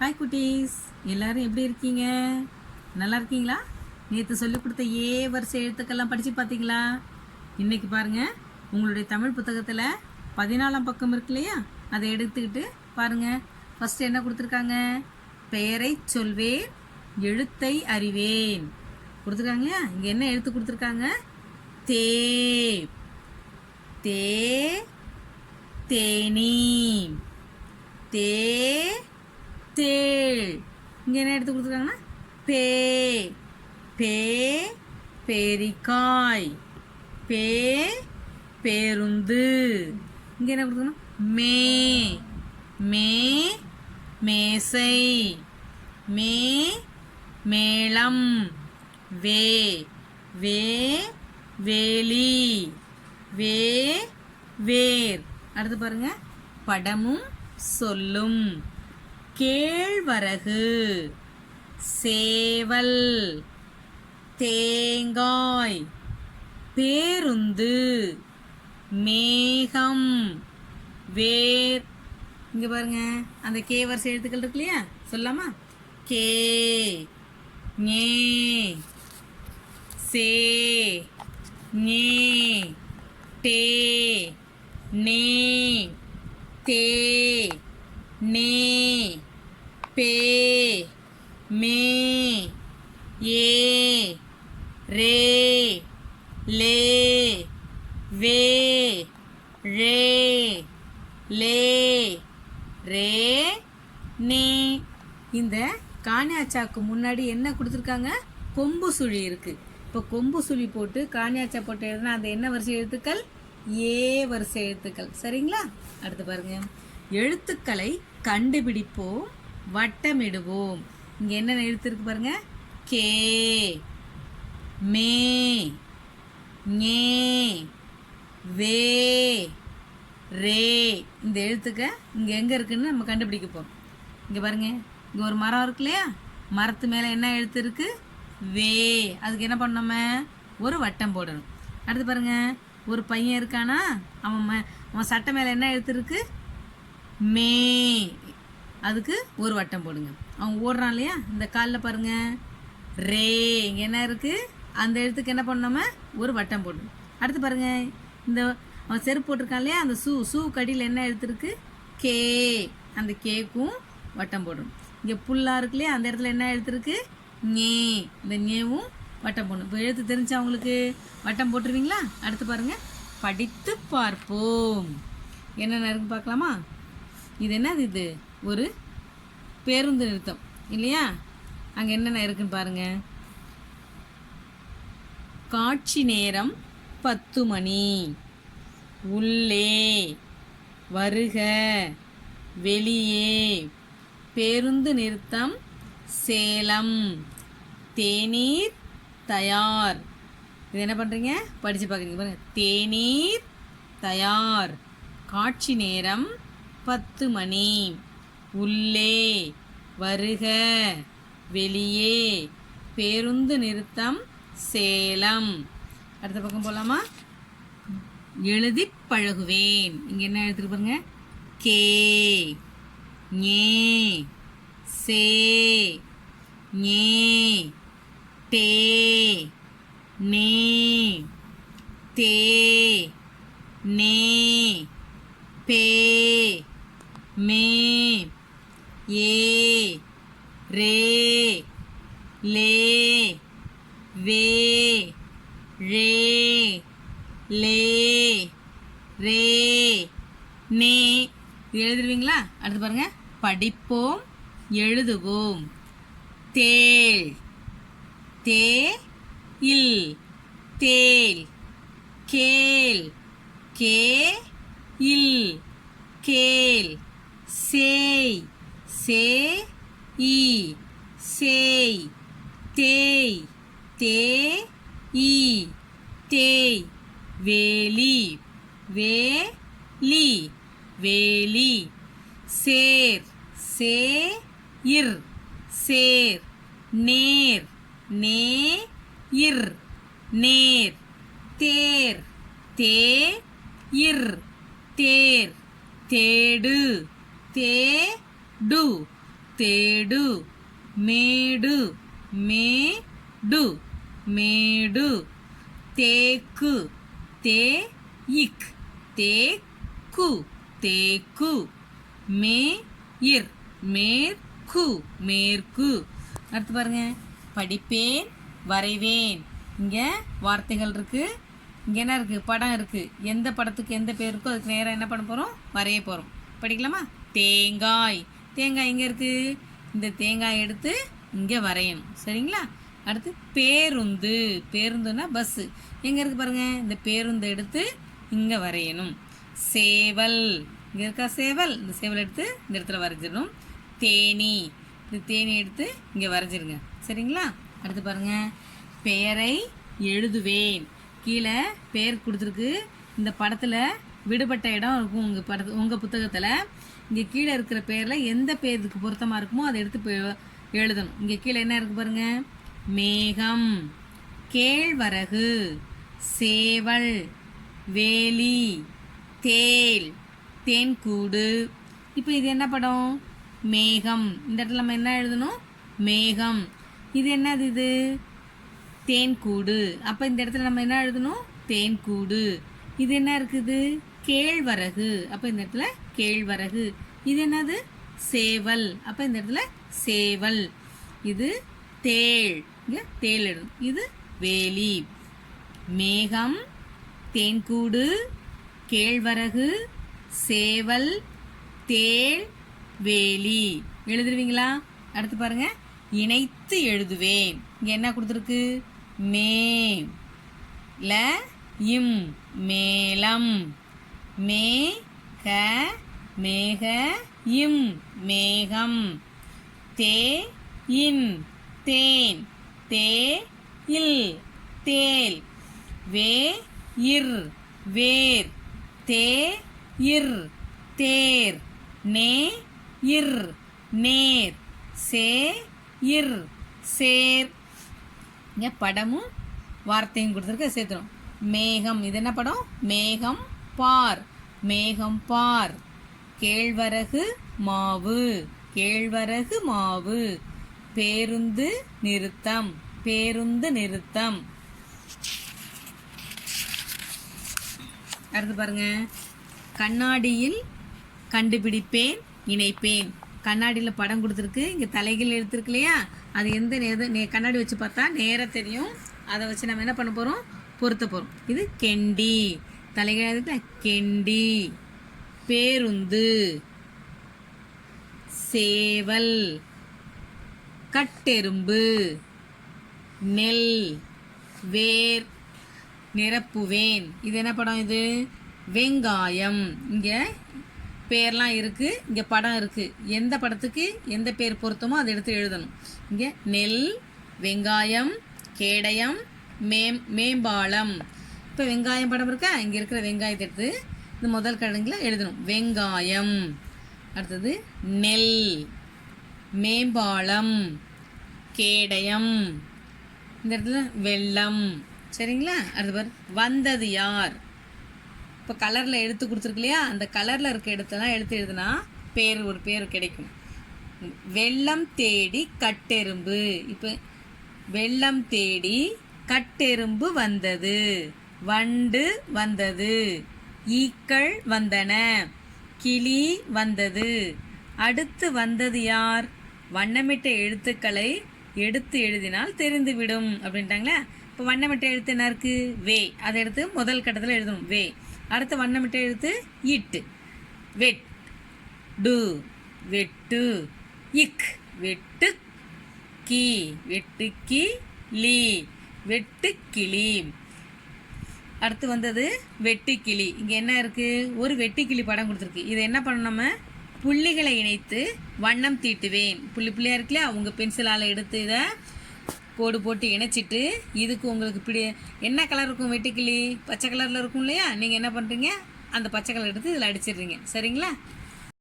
Hi குட்டீஸ். எல்லாரும் எப்படி இருக்கீங்க? நல்லா இருக்கீங்களா? நேற்று சொல்லிக் கொடுத்த ஏ வரிசை எழுத்துக்கெல்லாம் படித்து பார்த்தீங்களா? இன்றைக்கி பாருங்கள் உங்களுடைய தமிழ் புத்தகத்தில் பதினாலாம் பக்கம் இருக்கு இல்லையா? அதை எடுத்துக்கிட்டு பாருங்கள் ஃபஸ்ட்டு என்ன கொடுத்துருக்காங்க? பெயரை சொல்வேன் எழுத்தை அறிவேன். கொடுத்துருக்காங்க இங்கே என்ன எழுத்து கொடுத்துருக்காங்க? தே தே தேனி தே தேள் இங்கே என்ன எடுத்து கொடுத்துருக்காங்கன்னா? பே பே. பேரிக்காய். பே. பேருந்து. இங்கே என்ன கொடுத்துருக்கணும் மே. மே. மேசை. மே. மேளம். வே. வே. வேலி. வே. வேர். அடுத்து பாருங்க. படமும் சொல்லும். கேழ்வரகு சேவல் தேங்காய் பேருந்து மேகம் வேர். இங்க பாருங்க அந்த கே வரிசை எழுத்துக்கள் இருக்கு இல்லையா? சொல்லாமா கே ஞே சே ஞே டே நே தே நே பே மே ஏ ரே லே வே ரே லே ரே நே. இந்த காணியாச்சாக்கு முன்னாடி என்ன கொடுத்துருக்காங்க? கொம்பு சுழி இருக்கு. இப்போ கொம்பு சுழி போட்டு காணியாச்சா போட்டு எழுதுனா அந்த என்ன வரிசை எழுத்துக்கள்? ஏ வரிசை எழுத்துக்கள். சரிங்களா? அடுத்து பாருங்க. எழுத்துக்களை கண்டுபிடிப்போம். வட்டமிடுவோம். இங்கே என்ன எழுத்துருக்கு பாருங்க? கே மே ஞே வே ரே. இந்த எழுத்துக்க இங்கே எங்கே இருக்குன்னு நம்ம கண்டுபிடிக்க போகிறோம் இங்கே பாருங்க. இங்கே ஒரு மரம் இருக்கு இல்லையா? மரத்து மேலே என்ன எழுத்து இருக்குது வே. அதுக்கு என்ன பண்ணோம ஒரு வட்டம் போடணும். அடுத்து பாருங்க. ஒரு பையன் இருக்கானா? அவன் ம- அவன் சட்டை மேலே என்ன எழுத்து இருக்கு? மே. அதுக்கு ஒரு வட்டம் போடுங்க. அவன் ஓடுறான் இல்லையா? இந்த காலில் பாருங்கள் ரே இங்கே என்ன இருக்குது அந்த எழுத்துக்கு என்ன பண்ணாமல் ஒரு வட்டம் போடணும் அடுத்து பாருங்கள் இந்த அவன் செருப்பு போட்டிருக்கான் இல்லையா? அந்த ஷூ ஷூ கடியில் என்ன எழுத்துருக்கு கே. அந்த கேக்கும் வட்டம் போடணும். இங்கே புல்லாக இருக்கு இல்லையா? அந்த இடத்துல என்ன எழுத்துருக்கு ஞே. இந்த ஞேவும் வட்டம் போடணும். இப்போ எழுத்து தெரிஞ்சு அவங்களுக்கு வட்டம் போட்டுருவீங்களா? அடுத்து பாருங்கள் படித்து பார்ப்போம். என்னென்ன இருக்குன்னு பார்க்கலாமா? இது என்னது இது? ஒரு பேருந்து நிறுத்தம். இல்லையா? அங்கே என்னென்ன இருக்குன்னு பாருங்க. காட்சி நேரம் பத்து மணி. உள்ளே வருக. வெளியே. பேருந்து நிறுத்தம் சேலம். தேநீர் தயார். இது என்ன பண்ணுறீங்க படித்து பார்க்குறீங்க பாருங்க. தேநீர் தயார். காட்சி நேரம் பத்து மணி. உள்ளே வருக. வெளியே பேருந்து நிறுத்தம் சேலம். அடுத்த பக்கம் போகலாமா எழுதி பழகுவேன். இங்கே என்ன எழுதிருக்கு கே ஞே சே ஞே டே நே தே நே பே மே. ஏ ரே லே வே ரே லே ரே நே இது அடுத்து பாருங்க. படிப்போம் எழுதுவோம். தேள் தே இல் தேல் கேல் கே இல் கேல் சேய். சே இ சேய் தேய் தே இ தேய் வேலி வே லி வேலி சேர் சே இர் சேர் நேர் நே இர் நேர் தேர் தே இர் தேர் தேடு தே டு. தேடு. மேடு. மேடு. மேடு. தேக்கு. தே இக் தேக்கு. தேக்கு. மே இர் மேற்கு. மேற்கு. அடுத்து பாருங்க. படிப்பேன். வரைவேன். இங்கே வார்த்தைகள் இருக்குது இங்கே என்ன இருக்குது படம் இருக்குது எந்த படத்துக்கு எந்த பேர் இருக்கோ அதுக்கு நேராக என்ன பண்ண போகிறோம் வரைய போகிறோம் படிக்கலாமா? தேங்காய். தேங்காய் எங்கே இருக்குது இந்த தேங்காய் எடுத்து இங்கே வரையணும். சரிங்களா? அடுத்து பேருந்து. பேருந்துன்னா பஸ்ஸு எங்கே இருக்குது பாருங்கள் இந்த பேருந்து எடுத்து இங்கே வரையணும். சேவல். இங்கே இருக்கா சேவல்? இந்த சேவல் எடுத்து இந்த இடத்துல வரைஞ்சிடணும். தேனி. இந்த தேனி எடுத்து இங்கே வரைஞ்சிருங்க. சரிங்களா? அடுத்து பாருங்கள் பெயரை எழுதுவேன். கீழே பெயர் கொடுத்துருக்கு. இந்த படத்தில் விடுபட்ட இடம் இருக்கும். உங்கள் படத்து உங்கள் புத்தகத்தில் இங்கே கீழே இருக்கிற பேரில் எந்த பேருக்கு பொருத்தமாக இருக்குமோ அதை எடுத்து பெ- எழுதணும். இங்கே கீழே என்ன இருக்கு பாருங்க? மேகம் கேழ்வரகு சேவல் வேலி தேல் தேன்கூடு. இப்போ இது என்ன படம்? மேகம். இந்த இடத்துல நம்ம என்ன எழுதணும்? மேகம். இது என்னது இது? தேன்கூடு. அப்போ இந்த இடத்துல நம்ம என்ன எழுதணும்? தேன்கூடு. இது என்ன இருக்குது? கேழ்வரகு. அப்போ இந்த இடத்துல கேழ்வரகு. இது என்னது? சேவல். அப்போ இந்த இடத்துல சேவல். இது தேள். இங்கே தேள் எழுதணும் இது வேலி. மேகம் தேன்கூடு கேழ்வரகு சேவல் தேள் வேலி. எழுதுருவீங்களா? அடுத்து பாருங்க. இணைத்து எழுதுவேன். இங்கே என்ன கொடுத்துருக்கு? மே. ல இம் மேலம் மே க மேக இம் மேகம். தே இன் தேன். தே இல் தேல். வே இர் வேர். தே இர் தேர். நே இர் நேர். சே இர் சேர். படமும் வார்த்தையும் கொடுத்துருக்க சேர்த்துரும். மேகம். இது என்ன படம்? மேகம் பார். மேகம் பார். கேழ்வரகு மாவு. கேழ்வரகு மாவு. பேருந்து நிறுத்தம். பேருந்து நிறுத்தம். அடுத்து பாருங்க. கண்ணாடியில் கண்டுபிடிப்பேன் இணைப்பேன். கண்ணாடியில் படம் கொடுத்துருக்கு. இங்கே தலைகள் எடுத்துருக்கு இல்லையா? அது எந்த நேர நே கண்ணாடி வச்சு பார்த்தா நேராக தெரியும். அதை வச்சு நம்ம என்ன பண்ண போகிறோம் பொருத்த போகிறோம் இது கெண்டி. தலைகிழத்துல கெண்டி. பேருந்து. சேவல். கட்டெரும்பு. நெல். வேர். நிரப்புவேன் இது என்ன படம் இது? வெங்காயம். இங்கே பேர்லாம் இருக்குது இங்கே படம் இருக்குது எந்த படத்துக்கு எந்த பேர் பொருத்தமோ அதை எடுத்து எழுதணும். இங்கே நெல் வெங்காயம் கேடயம் மேம் மேம்பாலம். இப்போ வெங்காயம் படம் இருக்கா? இங்கே இருக்கிற வெங்காயத்தை எடுத்து இந்த முதல் கழங்கில் எழுதணும். வெங்காயம். அடுத்தது நெல். மேம்பாலம். கேடயம். இந்த இடத்துல வெள்ளம். சரிங்களா? அடுத்து பாரு. வந்தது யார்? இப்போ கலரில் எடுத்து கொடுத்துருக்கு இல்லையா? அந்த கலரில் இருக்க இடத்தெல்லாம் எடுத்து எழுதுனா பேர் ஒரு பேர் கிடைக்கும். வெள்ளம் தேடி கட்டெரும்பு. இப்போ வெள்ளம் தேடி கட்டெரும்பு வந்தது. வண்டு வந்தது. ஈக்கள் வந்தன. கிளி வந்தது. அடுத்து வந்தது யார்? வண்ணமிட்ட எழுத்துக்களை எடுத்து எழுதினால் தெரிந்துவிடும் அப்படின்ட்டாங்களே. இப்போ வண்ணமிட்ட எழுத்து என்ன இருக்குது வே. அதை எடுத்து முதல் கட்டத்தில் எழுதணும். வே. அடுத்து வண்ணமிட்ட எழுத்து இட்டு. வெட். டு. வெட்டு. இக். வெட்டு. கி. வெட்டு கி. லீ. வெட்டுக்கிளி. அடுத்து வந்தது வெட்டுக்கிளி. இங்கே என்ன இருக்குது ஒரு வெட்டுக்கிளி படம் கொடுத்துருக்கு. இதை என்ன பண்ணணும் நம்ம? புள்ளிகளை இணைத்து வண்ணம் தீட்டுவேன். புள்ளி புள்ளியா இருக்குல்லையா உங்கள் பென்சிலால் எடுத்து இதை கோடு போட்டு இணைச்சிட்டு இதுக்கு உங்களுக்கு பிடி என்ன கலர் இருக்கும் வெட்டுக்கிளி? பச்சை கலரில் இருக்கும் இல்லையா? நீங்கள் என்ன பண்ணுறீங்க அந்த பச்சை கலர் எடுத்து இதில் அடிச்சிடுறீங்க. சரிங்களா?